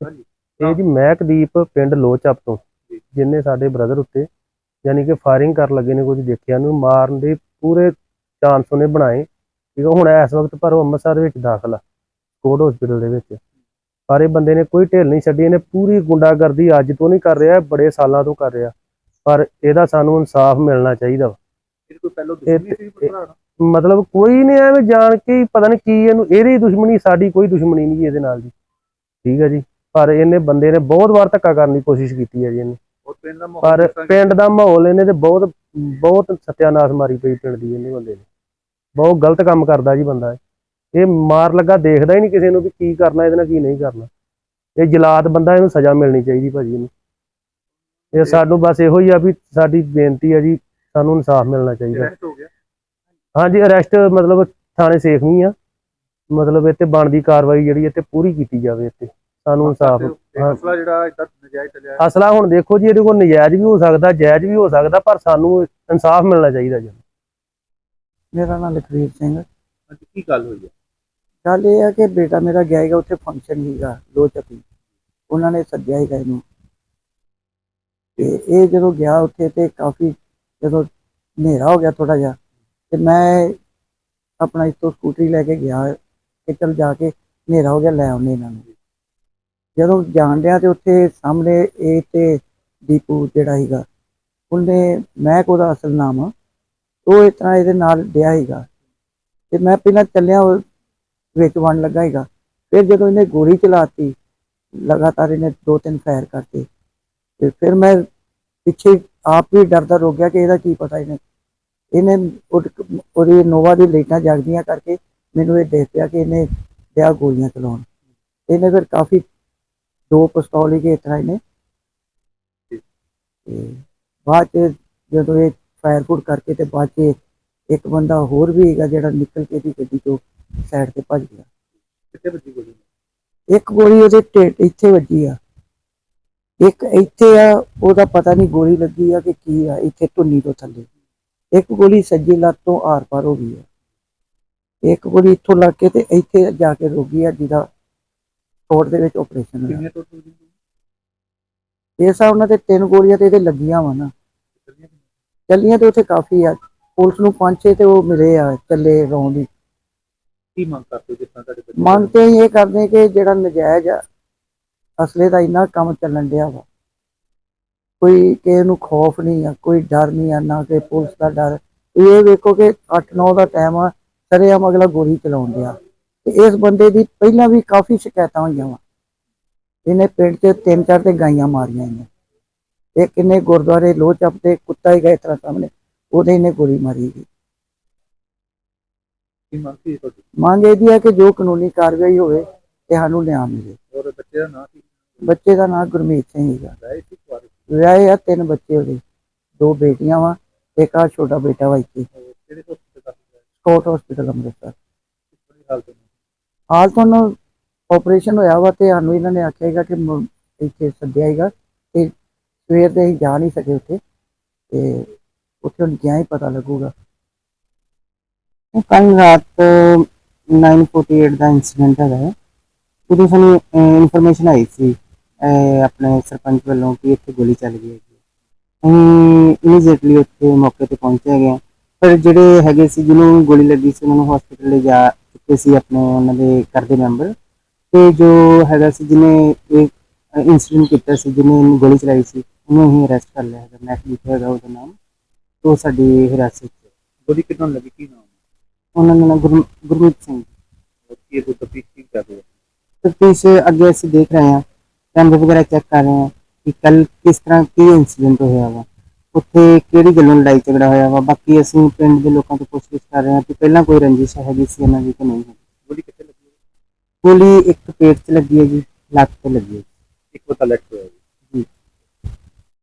ਇਹ ਜੀ ਮਹਿਕਦੀਪ ਪਿੰਡ ਲੋਚਪ ਤੋਂ ਜਿਨਨੇ ਸਾਡੇ ਬ੍ਰਦਰ ਉੱਤੇ ਯਾਨੀ ਕਿ ਫਾਇਰਿੰਗ ਕਰਨ ਲੱਗੇ ਨੇ ਕੁਝ ਦੇਖਿਆ ਨੂੰ ਮਾਰਨ ਦੇ ਪੂਰੇ ਚਾਂਸ ਉਹਨੇ ਬਣਾਏ। ਠੀਕ ਆ ਹੁਣ ਇਸ ਵਕਤ ਪਰ ਉਹ ਅੰਮ੍ਰਿਤਸਰ ਵਿੱਚ ਦਾਖਲ ਆ ਕੋਡ ਹਸਪੀਟਲ ਦੇ ਵਿੱਚ। ਪਰ ਇਹ ਬੰਦੇ ਨੇ ਕੋਈ ਢਿੱਲ ਨਹੀਂ ਛੱਡੀ ਇਹਨੇ ਪੂਰੀ ਗੁੰਡਾਗਰਦੀ ਅੱਜ ਤੋਂ ਨਹੀਂ ਕਰ ਰਿਹਾ ਬੜੇ ਸਾਲਾਂ ਤੋਂ ਕਰ ਰਿਹਾ। ਪਰ ਇਹਦਾ ਸਾਨੂੰ ਇਨਸਾਫ ਮਿਲਣਾ ਚਾਹੀਦਾ? ਮਤਲਬ ਕੋਈ ਨਹੀਂ ਐਵੇਂ ਜਾਣ ਕੇ ਹੀ ਪਤਾ ਨਹੀਂ ਕੀ ਇਹਨੂੰ ਇਹਦੀ ਦੁਸ਼ਮਣੀ ਸਾਡੀ ਕੋਈ ਦੁਸ਼ਮਣੀ ਨਹੀਂ ਇਹਦੇ ਨਾਲ ਜੀ। ਠੀਕ ਹੈ ਜੀ। ਪਰ ਇਹਨੇ ਬੰਦੇ ਨੇ ਬਹੁਤ ਵਾਰ ਧੱਕਾ ਕਰਨ ਦੀ ਕੋਸ਼ਿਸ਼ ਕੀਤੀ ਹੈ ਜੀ ਇਹਨੇ। ਪਰ ਪਿੰਡ ਦਾ ਮਾਹੌਲ ਇਹਨੇ ਤੇ ਬਹੁਤ ਬਹੁਤ ਸਤਿਆਨਾਸ਼ ਮਾਰੀ ਪਈ ਪਿੰਡ ਦੀ ਇਹਨੇ ਬੰਦੇ ਨੇ। ਬਹੁਤ ਗਲਤ ਕੰਮ ਕਰਦਾ ਜੀ ਬੰਦਾ ਇਹ। ਮਾਰ ਲੱਗਾ ਦੇਖਦਾ ਹੀ ਨਹੀਂ ਕਿਸੇ ਨੂੰ ਵੀ ਕੀ ਕਰਨਾ ਇਹਦੇ ਨਾਲ ਕੀ ਨਹੀਂ ਕਰਨਾ। ਇਹ ਜਲਾਦ ਬੰਦਾ ਇਹਨੂੰ ਸਜ਼ਾ ਮਿਲਣੀ ਚਾਹੀਦੀ ਭਾਜੀ ਇਹਨੂੰ। ਇਹ ਸਾਨੂੰ ਬਸ ਇਹੋ ਹੀ ਆ ਵੀ ਸਾਡੀ ਬੇਨਤੀ ਹੈ ਜੀ ਸਾਨੂੰ ਇਨਸਾਫ ਮਿਲਣਾ ਚਾਹੀਦਾ। ਹਾਂਜੀ ਅਰੈਸਟ ਮਤਲਬ ਥਾਣੇ ਸੇਖ ਨਹੀਂ ਆ ਮਤਲਬ ਇੱਥੇ ਬਣਦੀ ਕਾਰਵਾਈ ਜਿਹੜੀ ਇੱਥੇ ਪੂਰੀ ਕੀਤੀ ਜਾਵੇ ਇੱਥੇ। ਸਾਨੂੰ ਇਨਸਾਫ। ਮਸਲਾ ਜਿਹੜਾ ਇਦਾਂ ਨਜਾਇਜ਼ ਚੱਲਿਆ। ਅਸਲਾ ਹੁਣ ਦੇਖੋ ਜੀ ਇਹਦੇ ਕੋਲ ਨਜਾਇਜ਼ ਵੀ ਹੋ ਸਕਦਾ ਜਾਇਜ਼ ਵੀ ਹੋ ਸਕਦਾ ਪਰ ਸਾਨੂੰ ਇਨਸਾਫ ਮਿਲਣਾ ਚਾਹੀਦਾ ਜੀ। ਮੇਰਾ ਨਾਮ ਲਖਵੀਰ ਸਿੰਘ ਅੱਜ ਕੀ ਗੱਲ ਹੋਈ ਹੈ? ਗੱਲ ਇਹ ਹੈ ਕਿ ਬੇਟਾ ਮੇਰਾ ਗਿਆ ਹੈਗਾ ਉੱਥੇ ਫੰਕਸ਼ਨ ਸੀਗਾ ਲੋ ਚੱਕੀ। ਉਹਨਾਂ ਨੇ ਸੱਦਿਆ ਸੀਗਾ ਇਹਨੂੰ। ਤੇ ਇਹ ਜਦੋਂ ਗਿਆ ਉੱਥੇ ਤੇ ਕਾਫੀ ਜਦੋਂ ਹਨੇਰਾ ਹੋ ਗਿਆ ਥੋੜਾ ਜਿਹਾ ਤੇ ਮੈਂ ਆਪਣਾ ਇੱਥੋਂ ਸਕੂਟਰੀ ਲੈ ਕੇ ਗਿਆ ਕਿ ਚਲ ਜਾ ਕੇ ਹਨੇਰਾ ਹੋ ਗਿਆ ਲੈ ਆਉਂਦੇ ਇਹਨਾਂ ਨੂੰ। ਜਦੋਂ ਜਾਣ ਡਿਆ ਤੇ ਉੱਥੇ ਸਾਹਮਣੇ ਇਹ ਤੇ ਦੀਪੂ ਜਿਹੜਾ ਸੀਗਾ, ਉਹਨੇ, ਮੈਂ ਉਹਦਾ ਅਸਲ ਨਾਮ ਆ, ਉਹ ਇਸ ਤਰ੍ਹਾਂ ਇਹਦੇ ਨਾਲ ਡਿਆ ਸੀਗਾ। ਤੇ ਮੈਂ ਪਹਿਲਾਂ ਚੱਲਿਆ, ਉਹ ਵਿੱਚ ਵੰਡ ਲੱਗਾ ਹੈਗਾ ਫਿਰ ਜਦੋਂ ਇਹਨੇ ਗੋਲੀ ਚਲਾਤੀ, ਲਗਾਤਾਰ ਇਹਨੇ ਦੋ ਤਿੰਨ ਫਾਇਰ ਕਰਤੇ। ਤੇ ਫਿਰ ਮੈਂ ਪਿੱਛੇ ਆਪ ਵੀ ਡਰਦਾ ਰੁਕ ਗਿਆ ਕਿ ਇਹਦਾ ਕੀ ਪਤਾ ਇਹਨੇ। ਇਹਨੇ ਉਹ- ਉਹਦੀ ਨੋਵਾ ਦੀ ਲਾਈਟਾਂ ਜਗਦੀਆਂ ਕਰਕੇ ਮੈਨੂੰ ਇਹ ਦੇਖ ਪਿਆ ਕਿ ਇਹਨੇ ਦਿਆ ਗੋਲੀਆਂ ਚਲਾਉਣ। ਇਹਨੇ ਫਿਰ ਕਾਫੀ ਦੋ ਪਿਸਤੌਲ ਹੀ ਇਸ ਤਰ੍ਹਾਂ ਇਹਨੇ ਤੇ ਬਾਅਦ ਚ ਜਦੋਂ ਇਹ ਫਾਇਰ ਫੁੱਟ ਕਰਕੇ ਤੇ ਬਾਅਦ ਚ ਇੱਕ ਬੰਦਾ ਹੋਰ ਵੀ ਹੈਗਾ ਜਿਹੜਾ ਨਿਕਲ ਕੇ ਦੀ ਗੱਡੀ ਤੋਂ ਸਾਈਡ ਤੇ ਭੱਜ ਗਿਆ। ਕਿੱਥੇ ਵੱਜੀ ਗੋਲੀ? ਇੱਕ ਗੋਲੀ ਉਹਦੇ ਢਿੱਡ ਇੱਥੇ ਵੱਜੀ ਆ। ਇੱਕ ਇੱਥੇ ਆ ਉਹਦਾ ਪਤਾ ਨਹੀਂ ਗੋਲੀ ਲੱਗੀ ਆ ਕਿ ਕੀ ਆ ਇੱਥੇ ਧੁੰਨੀ ਤੋਂ ਥੱਲੇ। ਇੱਕ ਗੋਲੀ ਸੱਜੀ ਲੱਤ ਤੋਂ ਆਰ ਪਾਰ ਹੋ ਗਈ ਆ। ਇੱਕ ਗੋਲੀ ਇੱਥੋਂ ਲੱਗ ਕੇ ਤੇ ਇੱਥੇ ਜਾ ਕੇ ਰੁਕ ਗਈ ਆ ਜਿਹਦਾ ਕੋਟ ਦੇ ਵਿੱਚ ਆਪਰੇਸ਼ਨ ਹੋਇਆ। ਕਿੰਨੇ ਟੋਟਲ ਦੀ ਇਹ ਹਿਸਾਬ ਨਾਲ ਤੇ ਤਿੰਨ ਗੋਲੀਆਂ ਤੇ ਇਹਦੇ ਲੱਗੀਆਂ ਵਾ ਨਾ। ਚੱਲੀਆਂ ਤੇ ਉੱਥੇ ਕਾਫੀ ਆ। ਪੁਲਿਸ ਨੂੰ ਛੇ ਤੇ ਉਹ ਮਿਲੇ ਆ ਚੱਲੇ ਰੌਂਦ ਹੀ। ਕੀ ਮੰਗ ਕਰਦੇ ਜਿਸ ਤਰ੍ਹਾਂ ਤੁਹਾਡੇ ਬੱਚੇ ਮੰਗ ਤੇ ਅਸੀਂ ਇਹ ਕਰਦੇ ਕਿ ਜਿਹੜਾ ਨਜਾਇਜ਼ ਆ ਅਸਲੇ ਦਾ ਇੰਨਾ ਕੰਮ ਚੱਲਣ ਡਿਆ ਵਾ। ਕੋਈ ਕਿਸੇ ਨੂੰ ਖੌਫ ਨਹੀਂ ਆ ਕੋਈ ਡਰ ਨਹੀਂ ਆ ਨਾ ਕਿ ਪੁਲਿਸ ਦਾ ਡਰ। ਇਹ ਵੇਖੋ ਕਿ 8-9 ਦਾ ਟਾਈਮ ਆ ਸਰੇਆਮ ਅਗਲਾ ਗੋਲੀ ਚਲਾਉਣ ਡਿਆ। ਤੇ ਇਸ ਬੰਦੇ ਦੀ ਪਹਿਲਾਂ ਵੀ ਕਾਫੀ ਸ਼ਿਕਾਇਤਾਂ ਹੋਈਆਂ ਵਾ। ਇਹਨੇ ਪਿੰਡ 'ਚ ਤਿੰਨ ਚਾਰ ਤੇ ਗਾਈਆਂ ਮਾਰੀਆਂ ਇਹਨੇ। ਇਹ ਕਿੰਨੇ ਗੁਰਦੁਆਰੇ ਲੋਹ ਚੱਪ ਤੇ ਕੁੱਤਾ ਹੀ ਗਏ ਤਰ੍ਹਾਂ ਸਾਹਮਣੇ ਉਹਦੇ ਇਹਨੇ ਗੋਲੀ ਮਾਰੀ ਗਈ ਮੰਗ ਇਹਦੀ ਹੈ ਕਿ ਜੋ ਕਾਨੂੰਨੀ ਕਾਰਵਾਈ ਹੋਵੇ ਤੇ ਸਾਨੂੰ ਨਿਆਂ ਮਿਲੇ। ਔਰ ਬੱਚੇ ਦਾ ਨਾਂ ਕੀ? ਬੱਚੇ ਦਾ ਨਾਮ ਗੁਰਮੀਤ ਸਿੰਘ ਹੈਗਾ ਵਿਆਹੇ ਆ ਤਿੰਨ ਬੱਚੇ ਉਹਦੇ ਦੋ ਬੇਟੀਆਂ ਵਾ ਇੱਕ ਆ ਛੋਟਾ ਬੇਟਾ ਵਾ ਇੱਥੇ ਦਾ? Scott hospital Amritsar. ਹਾਲ ਤੁਹਾਨੂੰ ਆਪਰੇਸ਼ਨ ਹੋਇਆ ਵਾ ਤੇ ਸਾਨੂੰ ਇਹਨਾਂ ਨੇ ਆਖਿਆ ਕਿ ਇੱਥੇ ਸੱਦਿਆ ਹੈਗਾ ਤੇ ਸਵੇਰ ਦੇ ਅਸੀਂ ਜਾ ਨਹੀਂ ਸਕੇ ਉੱਥੇ ਤੇ ਉੱਥੇ ਹੁਣ ਗਿਆ ਹੀ ਪਤਾ ਲੱਗੂਗਾ। ਕੱਲ ਰਾਤ 9:48 ਦਾ ਇਨਸੀਡੈਂਟ ਹੈਗਾ ਹੈ। ਉਦੋਂ ਸਾਨੂੰ ਇਨਫੋਰਮੇਸ਼ਨ ਆਈ ਸੀ ਆਪਣੇ ਸਰਪੰਚ ਵੱਲੋਂ ਕਿ ਇੱਥੇ ਗੋਲੀ ਚੱਲ ਗਈ ਹੈਗੀ ਅਸੀਂ ਇਮੀਡੀਏਟਲੀ ਉੱਥੇ ਮੌਕੇ ਤੇ ਪਹੁੰਚੇ ਹੈਗੇ ਪਰ ਜਿਹੜੇ ਹੈਗੇ ਸੀ, ਜਿਹਨੂੰ ਗੋਲੀ ਲੱਗੀ ਸੀ, ਉਹਨਾਂ ਨੂੰ ਹਸਪੀਟਲ ਲੈ ਜਾ ਚੁੱਕੇ ਸੀ ਆਪਣੇ ਉਹਨਾਂ ਦੇ ਘਰ ਦੇ ਮੈਂਬਰ ਤੇ ਜੋ ਹੈਗਾ ਸੀ ਜਿਹਨੇ ਇਹ ਇਨਸੀਡੈਂਟ ਕੀਤਾ ਸੀ ਜਿਹਨੇ ਇਹਨੂੰ ਗੋਲੀ ਚਲਾਈ ਸੀ ਉਹਨੂੰ ਅਸੀਂ ਅਰੈਸਟ ਕਰ ਲਿਆ ਹੈਗਾ ਨੈਟ ਲਿਖਿਆ ਹੈਗਾ ਉਹਦਾ ਨਾਮ ਉਹ ਸਾਡੀ ਹਿਰਾਸਤ 'ਚ ਹੈ। ਗੋਲੀ ਕਿੰਨਾਂ ਲੱਗੀ ਕੀ ਨਾਮ ਉਹਨਾਂ ਦਾ ਨਾਮ ਗੁਰਮ- ਗੁਰਮੀਤ ਸਿੰਘ ਔਰ ਕੀ ਇਹ ਕੋਈ ਤਫਤੀਸ਼ ਕੀ ਕਰ ਰਹੇ ਹੋ ਤਫਤੀਸ਼ ਅੱਗੇ ਅਸੀਂ ਦੇਖ ਰਹੇ ਹਾਂ ਕੈਮਰੇ ਵਗੈਰਾ ਚੈੱਕ ਕਰ ਰਹੇ ਹਾਂ ਕਿ ਕੱਲ ਕਿਸ ਤਰ੍ਹਾਂ ਕੀ ਇਨਸੀਡੈਂਟ ਹੋਇਆ ਵਾ ਉੱਥੇ ਕਿਹੜੀ ਗੱਲੋਂ ਲੜਾਈ ਝਗੜਾ ਹੋਇਆ ਵਾ ਬਾਕੀ ਅਸੀਂ ਪਿੰਡ ਦੇ ਲੋਕਾਂ ਤੋਂ ਪੁੱਛਗਿੱਛ ਕਰ ਰਹੇ ਹਾਂ ਕਿ ਪਹਿਲਾਂ ਕੋਈ ਰੰਜਿਸ਼ ਹੈਗੀ ਸੀ ਇਹਨਾਂ ਦੀ ਕਿ ਨਹੀਂ ਹੈ ਗੋਲੀ ਕਿੱਥੇ ਲੱਗੀ ਹੈ? ਗੋਲੀ ਇੱਕ ਪੇਟ 'ਚ ਲੱਗੀ ਹੈ ਜੀ ਲੱਤ ਤੇ ਲੱਗੀ ਹੈ ਇੱਕ ਪਤਾ ਲੱਗ ਹੋਇਆ ਜੀ।